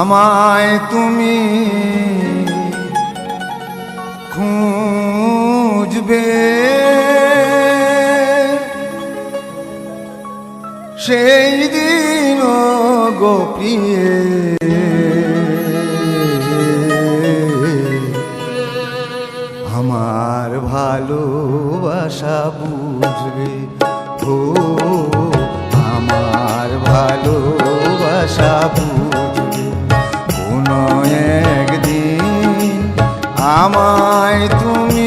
আমায় তুমি খুঁজবে। সেই দিন গোপিয়ে আমার ভালোবাসা বুঝবে ও আমার ভালোবাসা বুঝবে। আমায় তুমি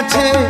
আছে।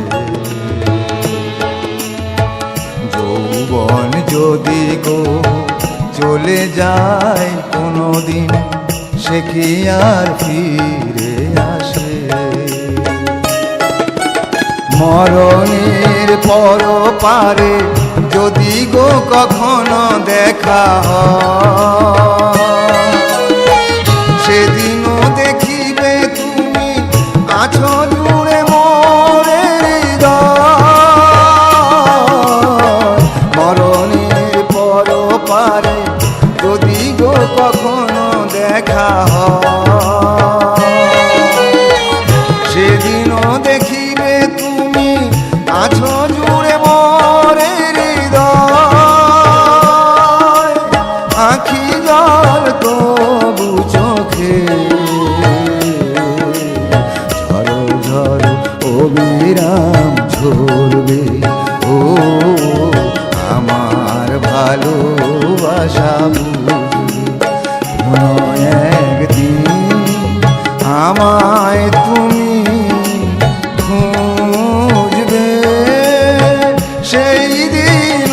যৌবন যদি গো চলে যায় কোনো দিন সে কি আর ফিরে আসে? মরণের পর পারে যদি গো কখনো দেখা হয় নাম ঝরবে। ও আমার ভালোবাসা একদিন আমায় তুমি খুঁজবে। সেই দিন